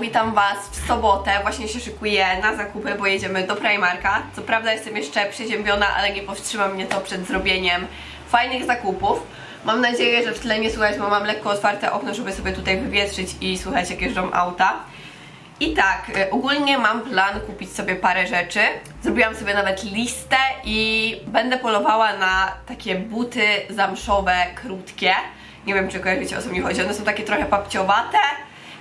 witam Was w sobotę. Właśnie się szykuję na zakupy, bo jedziemy do Primarka. Co prawda jestem jeszcze przeziębiona, ale nie powstrzyma mnie to przed zrobieniem fajnych zakupów. Mam nadzieję, że w tle nie słychać, bo mam lekko otwarte okno, żeby sobie tutaj wywietrzyć i słuchać jak jeżdżą auta. I tak, y, ogólnie mam plan kupić sobie parę rzeczy. Zrobiłam sobie nawet listę i będę polowała na takie buty zamszowe, krótkie. Nie wiem, czy kojarzycie o co mi chodzi. One są takie trochę papciowate,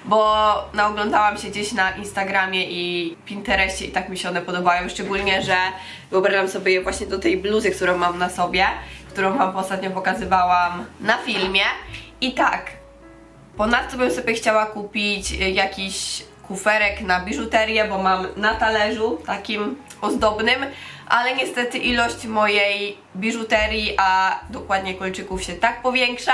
bo naoglądałam się gdzieś na Instagramie i Pinterestie i tak mi się one podobają. Szczególnie, że wyobrażam sobie je właśnie do tej bluzy, którą mam na sobie, którą Wam ostatnio pokazywałam na filmie. I tak, Ponadto bym sobie chciała kupić jakiś kuferek na biżuterię, bo mam na talerzu takim ozdobnym, ale niestety ilość mojej biżuterii, a dokładnie kolczyków się tak powiększa,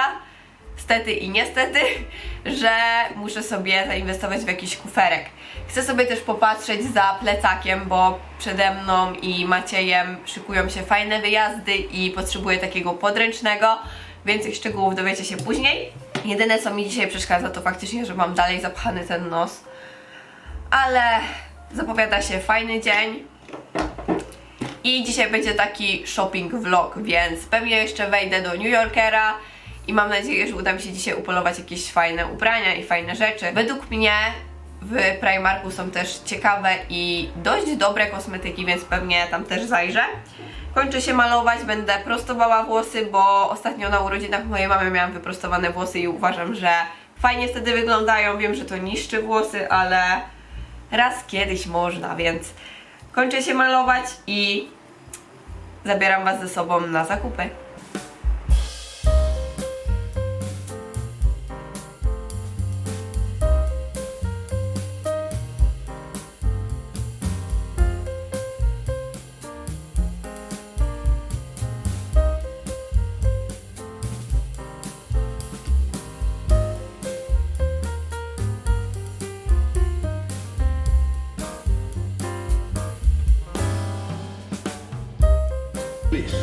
stety i niestety, że muszę sobie zainwestować w jakiś kuferek. Chcę sobie też popatrzeć za plecakiem, bo przede mną i Maciejem szykują się fajne wyjazdy i potrzebuję takiego podręcznego. Więcej szczegółów dowiecie się później. Jedyne co mi dzisiaj przeszkadza to faktycznie, że mam dalej zapchany ten nos. Ale zapowiada się fajny dzień. I dzisiaj będzie taki shopping vlog, więc pewnie jeszcze wejdę do New Yorkera i mam nadzieję, że uda mi się dzisiaj upolować jakieś fajne ubrania i fajne rzeczy. Według mnie w Primarku są też ciekawe i dość dobre kosmetyki, więc pewnie tam też zajrzę. Kończę się malować, będę prostowała włosy, bo ostatnio na urodzinach mojej mamy miałam wyprostowane włosy i uważam, że fajnie wtedy wyglądają. Wiem, że to niszczy włosy, ale raz kiedyś można, więc kończę się malować i zabieram Was ze sobą na zakupy.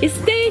Jesteśmy!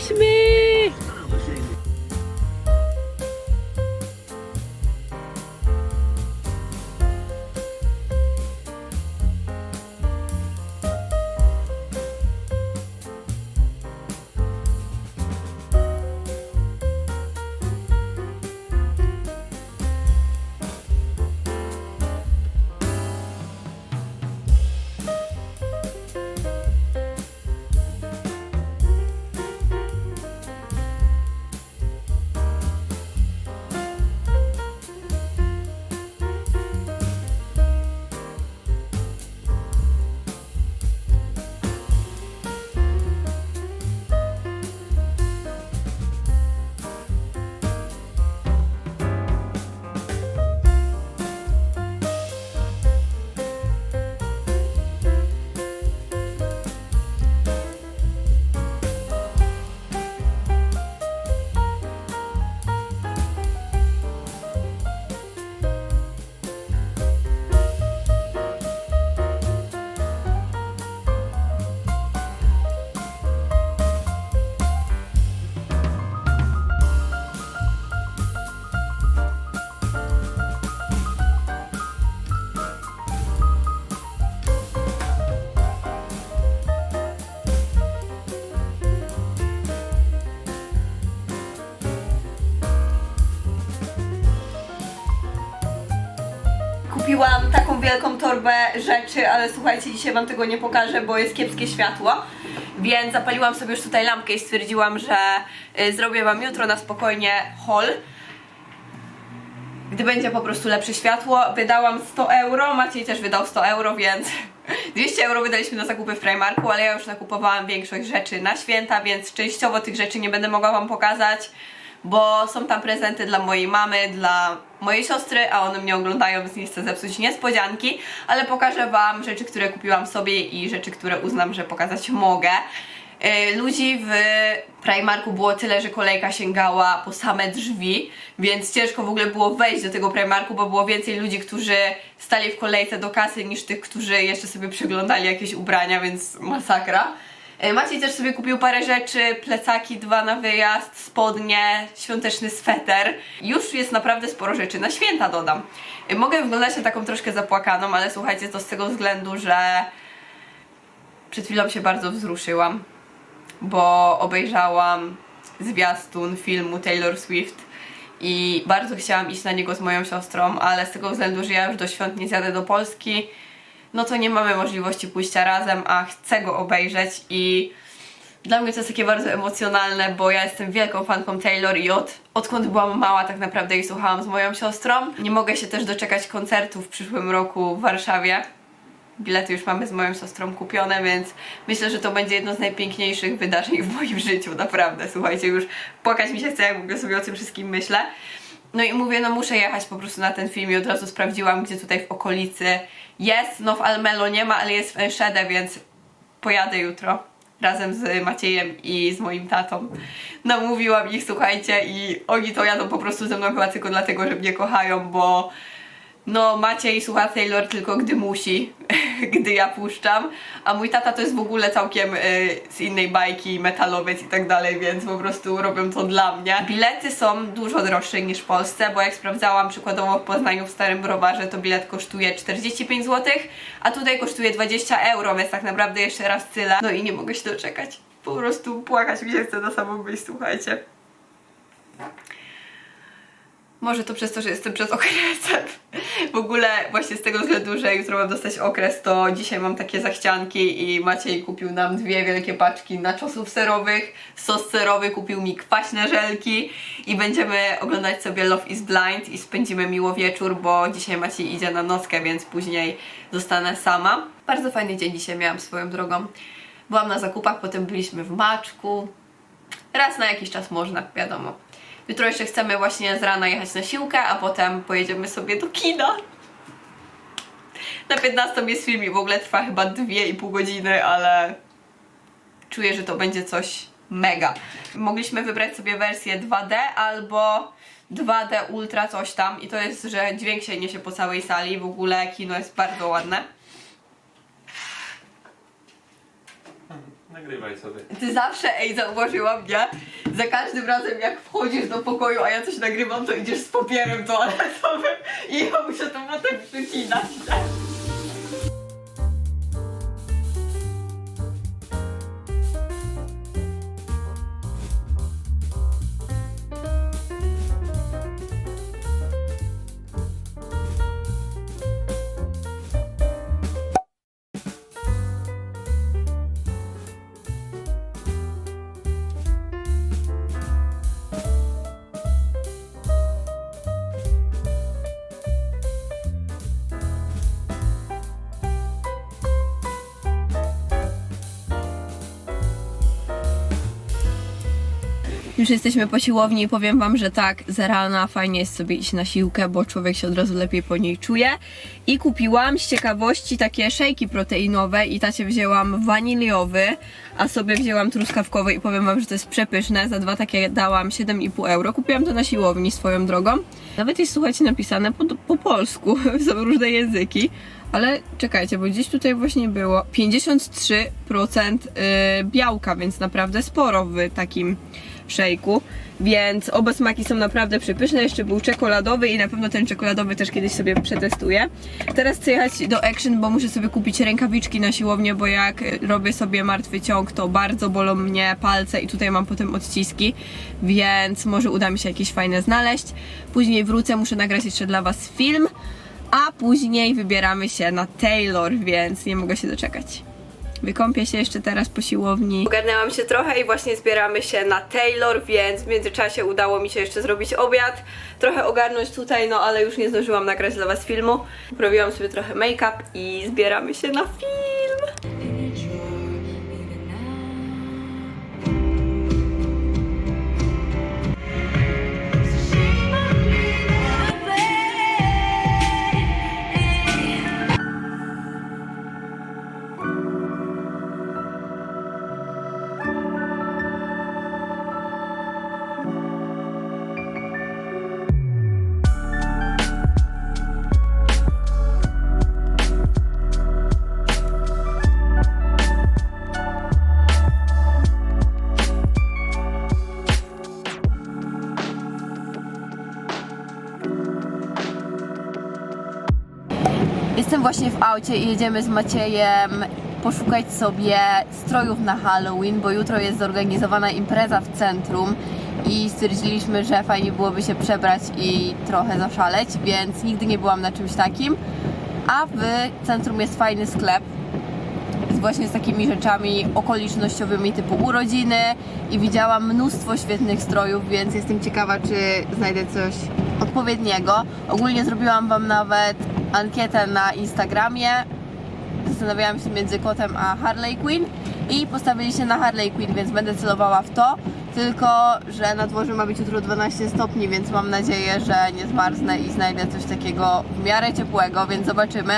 Wielką torbę rzeczy, ale słuchajcie, dzisiaj wam tego nie pokażę, bo jest kiepskie światło. Więc zapaliłam sobie już tutaj lampkę i stwierdziłam, że y, zrobię wam jutro na spokojnie haul. Gdy będzie po prostu lepsze światło, wydałam 100 euro, Maciej też wydał 100 euro, więc 200 euro wydaliśmy na zakupy w Primarku, ale ja już nakupowałam większość rzeczy na święta, więc częściowo tych rzeczy nie będę mogła wam pokazać, bo są tam prezenty dla mojej mamy, dla mojej siostry, a one mnie oglądają, więc nie chcę zepsuć niespodzianki, ale pokażę wam rzeczy, które kupiłam sobie i rzeczy, które uznam, że pokazać mogę. Yy, Ludzi w Primarku było tyle, że kolejka sięgała po same drzwi, więc ciężko w ogóle było wejść do tego Primarku, bo było więcej ludzi, którzy stali w kolejce do kasy niż tych, którzy jeszcze sobie przeglądali jakieś ubrania, więc masakra. E, Maciej też sobie kupił parę rzeczy, plecaki dwa na wyjazd, spodnie, świąteczny sweter. Już jest naprawdę sporo rzeczy, na święta dodam. E, Mogę wyglądać na taką troszkę zapłakaną, ale słuchajcie, to z tego względu, że przed chwilą się bardzo wzruszyłam, bo obejrzałam zwiastun filmu Taylor Swift i bardzo chciałam iść na niego z moją siostrą, ale z tego względu, że ja już do świąt nie zjadę do Polski, no to nie mamy możliwości pójścia razem, a chcę go obejrzeć i dla mnie to jest takie bardzo emocjonalne, bo ja jestem wielką fanką Taylor i od, odkąd byłam mała tak naprawdę jej słuchałam z moją siostrą. Nie mogę się też doczekać koncertu w przyszłym roku w Warszawie. Bilety już mamy z moją siostrą kupione, więc myślę, że to będzie jedno z najpiękniejszych wydarzeń w moim życiu, naprawdę. Słuchajcie, już płakać mi się chce, jak w ogóle sobie o tym wszystkim myślę. No i mówię, no muszę jechać po prostu na ten film i od razu sprawdziłam, gdzie tutaj w okolicy jest. No w Almelo nie ma, ale jest w Enschede, więc pojadę jutro razem z Maciejem i z moim tatą. Namówiłam ich, słuchajcie, i oni to jadą po prostu ze mną chyba tylko dlatego, że mnie kochają, bo no Maciej słucha Taylor tylko gdy musi, gdy ja puszczam, a mój tata to jest w ogóle całkiem y, z innej bajki, metalowiec i tak dalej, więc po prostu robią to dla mnie. Bilety są dużo droższe niż w Polsce, bo jak sprawdzałam przykładowo w Poznaniu w Starym Browarze, to bilet kosztuje 45 zł, a tutaj kosztuje 20 euro, więc tak naprawdę jeszcze raz tyle. No i nie mogę się doczekać. Po prostu płakać mi się chce na samą myśl, słuchajcie. Może to przez to, że jestem przed okresem. W ogóle właśnie z tego względu, że jutro mam dostać okres, to dzisiaj mam takie zachcianki i Maciej kupił nam dwie wielkie paczki naczosów serowych, sos serowy, kupił mi kwaśne żelki i będziemy oglądać sobie Love is Blind i spędzimy miło wieczór, bo dzisiaj Maciej idzie na nockę, więc później zostanę sama. Bardzo fajny dzień dzisiaj miałam swoją drogą. Byłam na zakupach, potem byliśmy w Maczku. Raz na jakiś czas można, wiadomo. Jutro jeszcze chcemy właśnie z rana jechać na siłkę, a potem pojedziemy sobie do kina. Na 15 jest film i w ogóle trwa chyba 2,5 godziny, ale czuję, że to będzie coś mega. Mogliśmy wybrać sobie wersję 2D albo 2D Ultra coś tam i to jest, że dźwięk się niesie po całej sali, w ogóle kino jest bardzo ładne. Nagrywaj sobie. Ty zawsze, ej, zauważyłam, nie? Za każdym razem jak wchodzisz do pokoju, a ja coś nagrywam, to idziesz z papierem toaletowym i ja muszę to potem przycinać. Już jesteśmy po siłowni i powiem wam, że tak, z rana fajnie jest sobie iść na siłkę, bo człowiek się od razu lepiej po niej czuje. I kupiłam z ciekawości takie szejki proteinowe i tacie wzięłam waniliowy, a sobie wzięłam truskawkowy i powiem wam, że to jest przepyszne. Za dwa takie dałam 7,5 euro. Kupiłam to na siłowni swoją drogą. Nawet jest, słuchajcie, napisane po, po polsku, są różne języki. Ale czekajcie, bo gdzieś tutaj właśnie było 53% y, białka, więc naprawdę sporo w takim szejku. Więc oba smaki są naprawdę przepyszne. Jeszcze był czekoladowy i na pewno ten czekoladowy też kiedyś sobie przetestuję. Teraz chcę jechać do Action, bo muszę sobie kupić rękawiczki na siłownię, bo jak robię sobie martwy ciąg, to bardzo bolą mnie palce i tutaj mam potem odciski, więc może uda mi się jakieś fajne znaleźć. Później wrócę, muszę nagrać jeszcze dla Was film, a później wybieramy się na Taylor, więc nie mogę się doczekać. Wykąpię się jeszcze teraz po siłowni. Ogarnęłam się trochę i właśnie zbieramy się na Taylor, więc w międzyczasie udało mi się jeszcze zrobić obiad, trochę ogarnąć tutaj, no ale już nie zdążyłam nagrać dla Was filmu. Poprawiłam sobie trochę make-up i zbieramy się na film. Właśnie w aucie i jedziemy z Maciejem poszukać sobie strojów na Halloween, bo jutro jest zorganizowana impreza w centrum i stwierdziliśmy, że fajnie byłoby się przebrać i trochę zaszaleć, więc nigdy nie byłam na czymś takim. A w centrum jest fajny sklep, właśnie z takimi rzeczami okolicznościowymi typu urodziny i widziałam mnóstwo świetnych strojów, więc jestem ciekawa, czy znajdę coś odpowiedniego. Ogólnie zrobiłam Wam nawet ankietę na Instagramie. Zastanawiałam się między kotem a Harley Quinn i postawili się na Harley Quinn, więc będę celowała w to. Tylko, że na dworze ma być jutro 12 stopni, więc mam nadzieję, że nie zmarznę i znajdę coś takiego w miarę ciepłego, więc zobaczymy.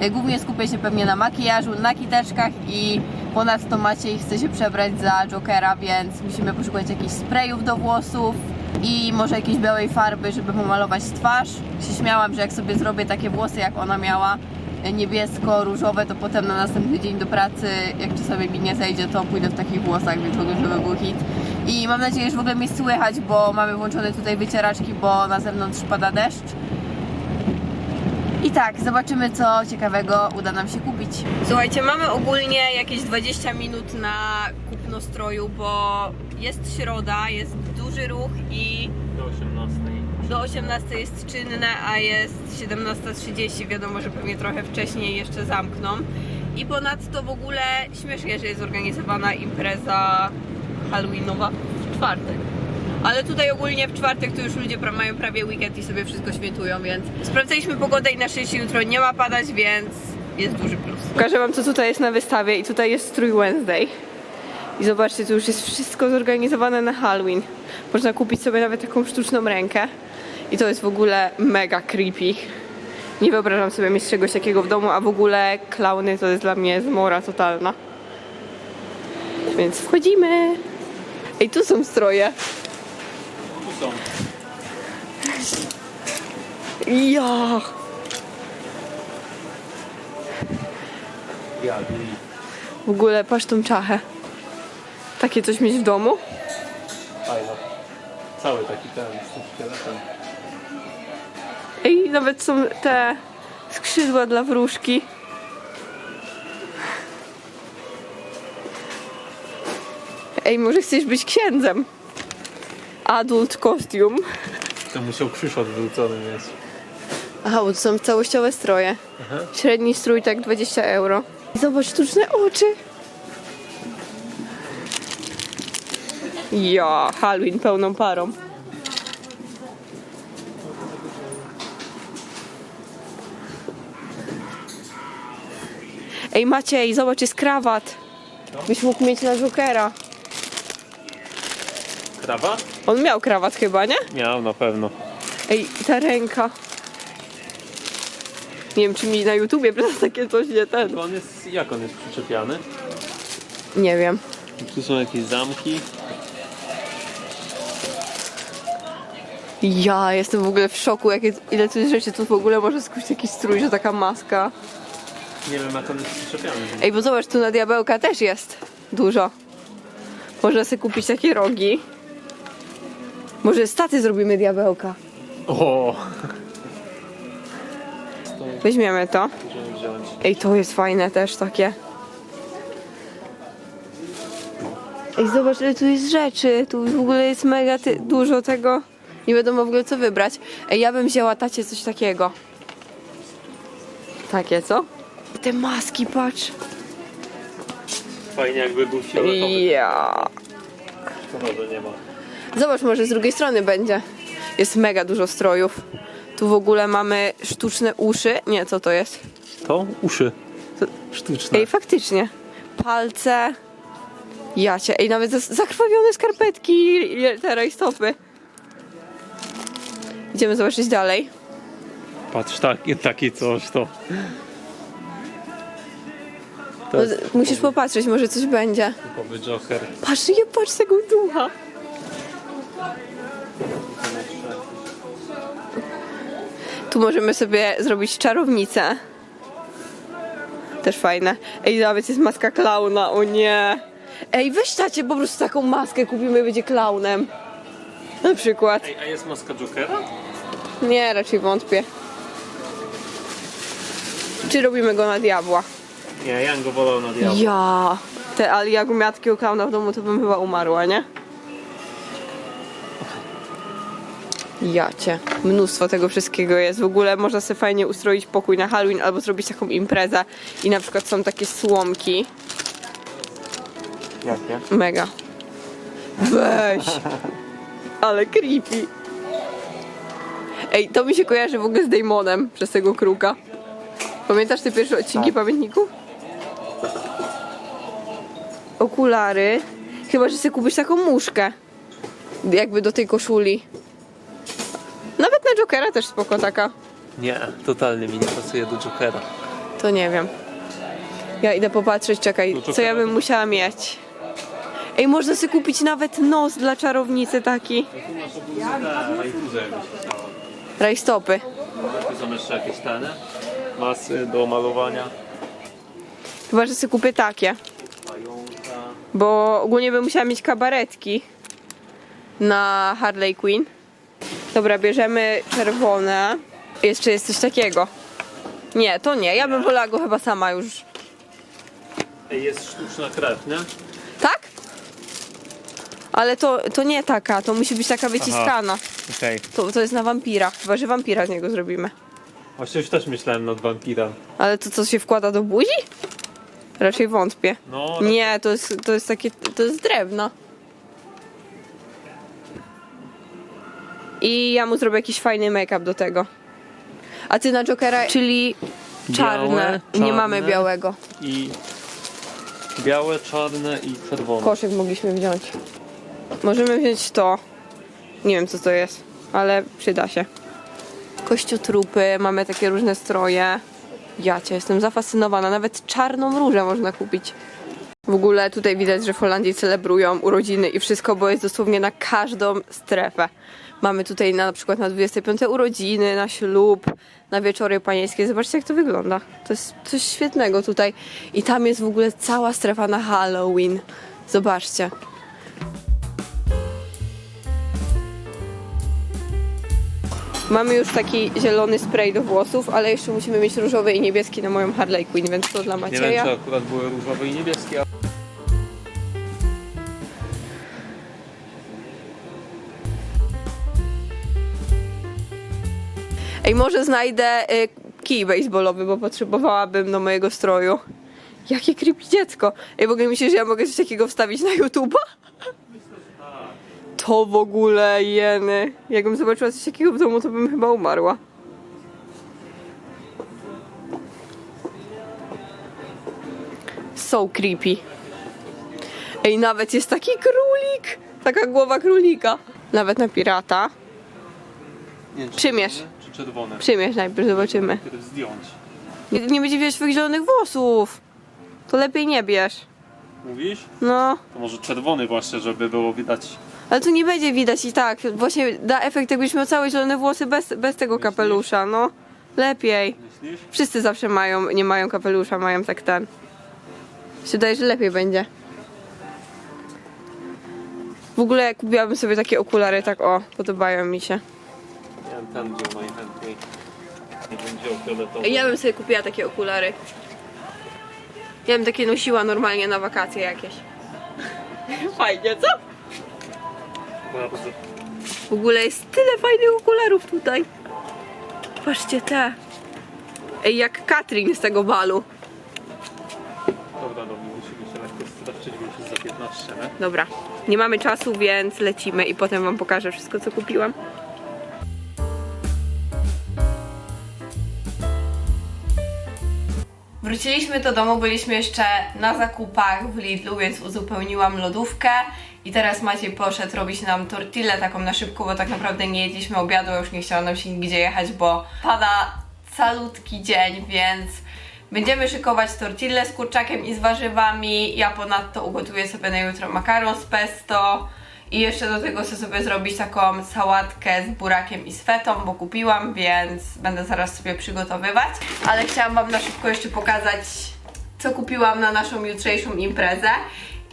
E, Głównie skupię się pewnie na makijażu, na kiteczkach i ponadto Maciej chce się przebrać za Jokera, więc musimy poszukać jakichś sprayów do włosów i może jakiejś białej farby, żeby pomalować twarz. Się śmiałam, że jak sobie zrobię takie włosy, jak ona miała, e, niebiesko-różowe, to potem na następny dzień do pracy, jak czasami mi nie zejdzie, to pójdę w takich włosach, więc w ogóle żeby był hit. I mam nadzieję, że w ogóle mnie słychać, bo mamy włączone tutaj wycieraczki, bo na zewnątrz pada deszcz. I tak, zobaczymy co ciekawego uda nam się kupić. Słuchajcie, mamy ogólnie jakieś 20 minut na kupno stroju, bo jest środa, jest duży ruch i Do 18. do 18 jest czynne, a jest 17.30. Wiadomo, że pewnie trochę wcześniej jeszcze zamkną. I ponadto w ogóle śmiesznie, że jest zorganizowana impreza Halloweenowa w czwartek. Ale tutaj ogólnie w czwartek to już ludzie pra- mają prawie weekend i sobie wszystko świętują, więc sprawdzaliśmy pogodę i na szczęście jutro nie ma padać, więc jest duży plus. Pokażę wam co tutaj jest na wystawie i tutaj jest strój Wednesday. I zobaczcie, tu już jest wszystko zorganizowane na Halloween. Można kupić sobie nawet taką sztuczną rękę. I to jest w ogóle mega creepy. Nie wyobrażam sobie mieć czegoś takiego w domu, a w ogóle klauny to jest dla mnie zmora totalna. Więc wchodzimy. Ej, tu są stroje. Tu są. Ja. W ogóle patrz tą czachę. Takie coś mieć w domu? fajno. Cały taki ten z szkieletem. Ej, nawet są te skrzydła dla wróżki. Ej, może chcesz być księdzem? Adult kostium. To musiał krzyż odwrócony mieć. Aha, bo to są całościowe stroje. Średni strój tak 20 euro. Zobacz, sztuczne oczy. Ja, Halloween pełną parą. Ej Maciej, zobacz, jest krawat. Byś mógł mieć na Jokera. Krawat? On miał krawat chyba, nie? Miał na pewno. Ej, ta ręka. Nie wiem, czy mi na YouTubie przez takie coś nie ten. On jest, jak on jest przyczepiany? Nie wiem. Tu są jakieś zamki. Ja jestem w ogóle w szoku, jakie, ile tu jest rzeczy. Tu w ogóle może skuć jakiś strój, że taka maska. Nie wiem jak on jest przyczepiany. Ej, bo zobacz, tu na diabełka też jest dużo. Można sobie kupić takie rogi. Może staty zrobimy diabełka. O! Weźmiemy to. Wziąć. Ej, to jest fajne też takie. Ej, zobacz, ile tu jest rzeczy. Tu w ogóle jest mega ty- dużo tego. Nie wiadomo w ogóle co wybrać. Ej, ja bym wzięła tacie coś takiego. Takie, co? Te maski, patrz. Fajnie jakby był fioletowy. Ja. Szkoda, że nie ma. Zobacz, może z drugiej strony będzie. Jest mega dużo strojów. Tu w ogóle mamy sztuczne uszy. Nie, co to jest? To? Uszy. Sztuczne. Ej, faktycznie. Palce. Jacie. Ej, nawet zakrwawione skarpetki, litera i stopy. Idziemy zobaczyć dalej. Patrz, takie, takie coś to. To No, musisz popatrzeć, może coś będzie. typowy Joker. Patrz, nie patrz tego ducha. Tu możemy sobie zrobić czarownicę. Też fajne. Ej, nawet jest maska klauna, o nie. Ej, weź tacie, po prostu taką maskę kupimy i będzie klaunem. Na przykład. Ej, a jest maska Jokera? Nie, raczej wątpię. Czy robimy go na diabła? Nie, ja bym go wolał na diabła. Ja. Te, ale jakbym miała takiego klauna w domu, to bym chyba umarła, nie? Ja cię. Mnóstwo tego wszystkiego jest. W ogóle można sobie fajnie ustroić pokój na Halloween albo zrobić taką imprezę. I na przykład są takie słomki. Jakie? Mega. Weź. Ale creepy. Ej, to mi się kojarzy w ogóle z Damonem przez tego kruka. Pamiętasz te pierwsze odcinki pamiętników? Okulary. Chyba, że sobie kupisz taką muszkę. Jakby do tej koszuli. Nawet na Jokera też spoko taka. Nie, totalnie mi nie pasuje do Jokera. To nie wiem. Ja idę popatrzeć, czekaj, Do co ja bym musiała mieć. Ej, można sobie kupić nawet nos dla czarownicy taki. Rajstopy. Tu są jeszcze jakieś tany. Masy do malowania. Chyba, że sobie kupię takie. Pająka. Bo ogólnie bym musiała mieć kabaretki na Harley Quinn. Dobra, bierzemy czerwone. Jeszcze jest coś takiego. Nie, to nie. Ja bym wolała go chyba sama już. Ej, jest sztuczna krew, nie? Tak? Ale to, to nie taka, to musi być taka wyciskana. Okej. To, to jest na wampira. Chyba, że wampira z niego zrobimy. Właśnie już też myślałem nad wampirem. Ale to co się wkłada do buzi? Raczej wątpię. No, Nie, to jest, to jest takie, to jest drewno. I ja mu zrobię jakiś fajny make-up do tego. A ty na Jokera, czyli czarne. Białe, Nie czarne. mamy białego. i białe, czarne i czerwone. Koszyk mogliśmy wziąć. Możemy wziąć to. Nie wiem co to jest, ale przyda się. Kościotrupy, mamy takie różne stroje. Ja cię jestem zafascynowana. Nawet czarną różę można kupić. W ogóle tutaj widać, że w Holandii celebrują urodziny i wszystko, bo jest dosłownie na każdą strefę. Mamy tutaj na, na przykład na 25 urodziny, na ślub, na wieczory panieńskie. Zobaczcie jak to wygląda. To jest coś świetnego tutaj. I tam jest w ogóle cała strefa na Halloween. Zobaczcie. Mamy już taki zielony spray do włosów, ale jeszcze musimy mieć różowy i niebieski na moją Harley Quinn, więc to dla Nie Macieja. wiem, czy akurat były różowe i niebieskie. ale- Ej, może znajdę y, kij baseballowy, bo potrzebowałabym do mojego stroju. Jakie creepy dziecko. Ej, w ogóle myślisz, że ja mogę coś takiego wstawić na YouTube'a? To w ogóle jeny. Jakbym zobaczyła coś takiego w domu, to bym chyba umarła. So creepy. Ej, nawet jest taki królik. Taka głowa królika. Nawet na pirata. Nie, czy Przymierz. czerwone, Czy czerwone? Przymierz najpierw, zobaczymy. Najpierw zdjąć. Nie, nie będzie widać twoich zielonych włosów. To lepiej nie bierz. Mówisz? No, To może czerwony właśnie, żeby było widać. Ale tu nie będzie widać i tak. Właśnie da efekt, jakbyś miał całe zielone włosy bez, bez tego kapelusza, no. Lepiej. Wszyscy zawsze mają, nie mają kapelusza, mają tak ten. Się wydaje, że lepiej będzie. W ogóle kupiłabym sobie takie okulary, tak o, podobają mi się. Najchętniej. Nie wziął fioletowy. Ja bym sobie kupiła takie okulary. Ja bym takie nosiła normalnie na wakacje jakieś. Fajnie, co? Bardzo. W ogóle jest tyle fajnych okularów tutaj. Patrzcie te. Ej, jak Katrin z tego balu. Dobra, no musimy się lekko straszczyć, bo już jest za 15, nie? Dobra, nie mamy czasu, więc lecimy i potem wam pokażę wszystko, co kupiłam. Wróciliśmy do domu, byliśmy jeszcze na zakupach w Lidlu, więc uzupełniłam lodówkę i teraz Maciej poszedł robić nam tortillę taką na szybko, bo tak naprawdę nie jedliśmy obiadu, już nie chciało nam się nigdzie jechać, bo pada calutki dzień, więc będziemy szykować tortillę z kurczakiem i z warzywami. Ja ponadto ugotuję sobie na jutro makaron z pesto. I jeszcze do tego chcę sobie zrobić taką sałatkę z burakiem i z fetą, bo kupiłam, więc będę zaraz sobie przygotowywać. Ale chciałam Wam na szybko jeszcze pokazać, co kupiłam na naszą jutrzejszą imprezę.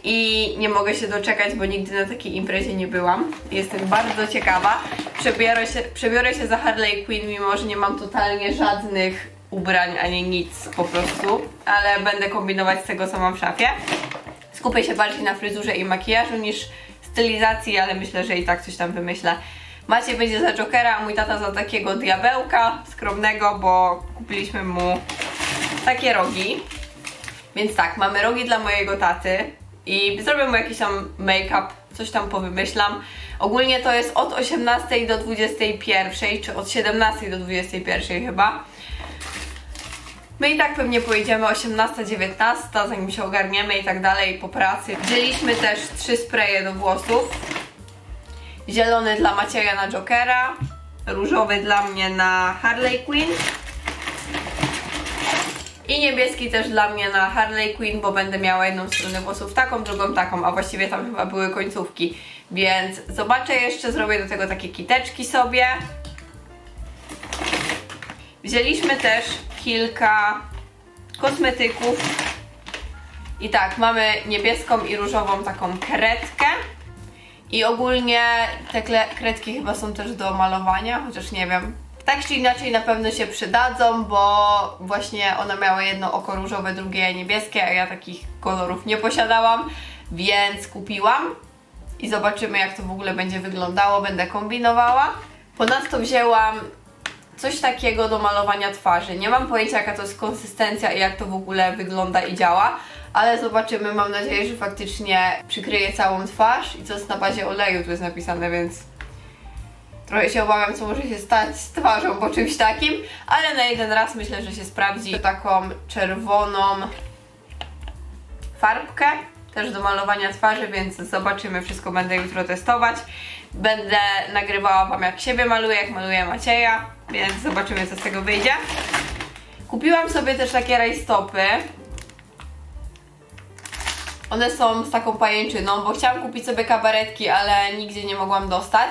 I nie mogę się doczekać, bo nigdy na takiej imprezie nie byłam. Jestem bardzo ciekawa. Przebiorę się, przebiorę się za Harley Quinn, mimo że nie mam totalnie żadnych ubrań ani nic po prostu, ale będę kombinować z tego, co mam w szafie. Skupię się bardziej na fryzurze i makijażu niż stylizacji, ale myślę, że i tak coś tam wymyślę. Maciej będzie za Jokera, a mój tata za takiego diabełka skromnego, bo kupiliśmy mu takie rogi. Więc tak, mamy rogi dla mojego taty i zrobię mu jakiś tam make-up, coś tam powymyślam. Ogólnie to jest od 18 do 21, czy od 17 do 21 chyba. My i tak pewnie pojedziemy 18-19, zanim się ogarniemy i tak dalej po pracy. Wzięliśmy też trzy spreje do włosów. Zielony dla Macieja na Jokera, różowy dla mnie na Harley Quinn i niebieski też dla mnie na Harley Quinn, bo będę miała jedną stronę włosów taką, drugą taką, a właściwie tam chyba były końcówki. Więc zobaczę jeszcze, zrobię do tego takie kiteczki sobie. Wzięliśmy też kilka kosmetyków. I tak, mamy niebieską i różową taką kredkę. I ogólnie te kredki chyba są też do malowania, chociaż nie wiem. Tak czy inaczej na pewno się przydadzą, bo właśnie ona miała jedno oko różowe, drugie niebieskie, a ja takich kolorów nie posiadałam, więc kupiłam. I zobaczymy jak to w ogóle będzie wyglądało, będę kombinowała. Ponadto wzięłam coś takiego do malowania twarzy. Nie mam pojęcia jaka to jest konsystencja i jak to w ogóle wygląda i działa, ale zobaczymy. Mam nadzieję, że faktycznie przykryje całą twarz i co jest na bazie oleju tu jest napisane, więc trochę się obawiam co może się stać z twarzą po czymś takim, ale na jeden raz myślę, że się sprawdzi taką czerwoną farbkę też do malowania twarzy, więc zobaczymy, wszystko będę jutro testować. Będę nagrywała Wam jak siebie maluję, jak maluję Macieja, więc zobaczymy co z tego wyjdzie. Kupiłam sobie też takie rajstopy. One są z taką pajęczyną, bo chciałam kupić sobie kabaretki, ale nigdzie nie mogłam dostać.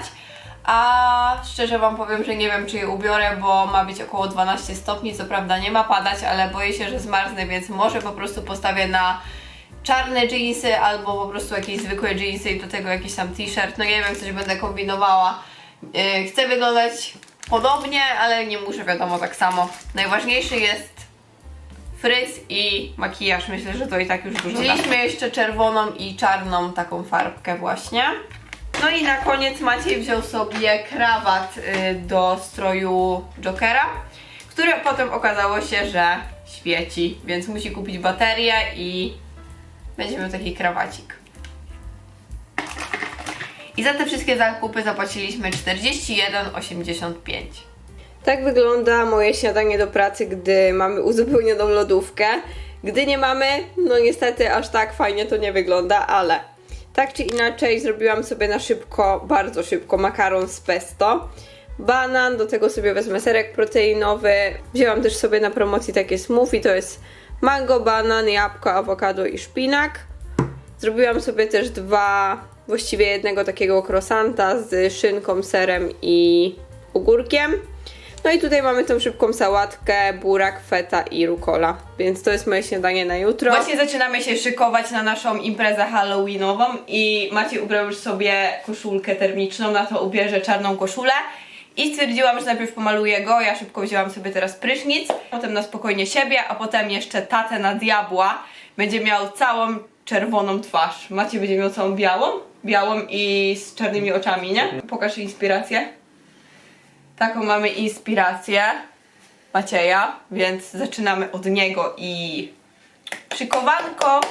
A szczerze Wam powiem, że nie wiem czy je ubiorę, bo ma być około 12 stopni, co prawda nie ma padać, ale boję się, że zmarznę, więc może po prostu postawię na czarne jeansy albo po prostu jakieś zwykłe jeansy i do tego jakiś tam t-shirt. No nie wiem, coś będę kombinowała. Yy, chcę wyglądać podobnie, ale nie muszę wiadomo tak samo. Najważniejszy jest fryz i makijaż. Myślę, że to i tak już dużo Wzięliśmy jeszcze czerwoną i czarną taką farbkę właśnie. No i na koniec Maciej wziął sobie krawat y, do stroju Jokera, który potem okazało się, że świeci, więc musi kupić baterię i będzie miał taki krawacik. I za te wszystkie zakupy zapłaciliśmy 41,85. Tak wygląda moje śniadanie do pracy, gdy mamy uzupełnioną lodówkę. Gdy nie mamy, no niestety aż tak fajnie to nie wygląda, ale tak czy inaczej zrobiłam sobie na szybko, bardzo szybko makaron z pesto. Banan, do tego sobie wezmę serek proteinowy. Wzięłam też sobie na promocji takie smoothie, to jest mango, banan, jabłko, awokado i szpinak. Zrobiłam sobie też dwa, właściwie jednego takiego croissanta z szynką, serem i ogórkiem. No i tutaj mamy tą szybką sałatkę, burak, feta i rukola. Więc to jest moje śniadanie na jutro. Właśnie zaczynamy się szykować na naszą imprezę halloweenową i Maciej ubrał już sobie koszulkę termiczną, na to ubierze czarną koszulę. I stwierdziłam, że najpierw pomaluję go, ja szybko wzięłam sobie teraz prysznic, potem na spokojnie siebie, a potem jeszcze tatę na diabła. Będzie miał całą czerwoną twarz. Maciej będzie miał całą białą, białą i z czarnymi oczami, nie? Pokaż inspirację. Taką mamy inspirację Macieja, więc zaczynamy od niego i szykowanko.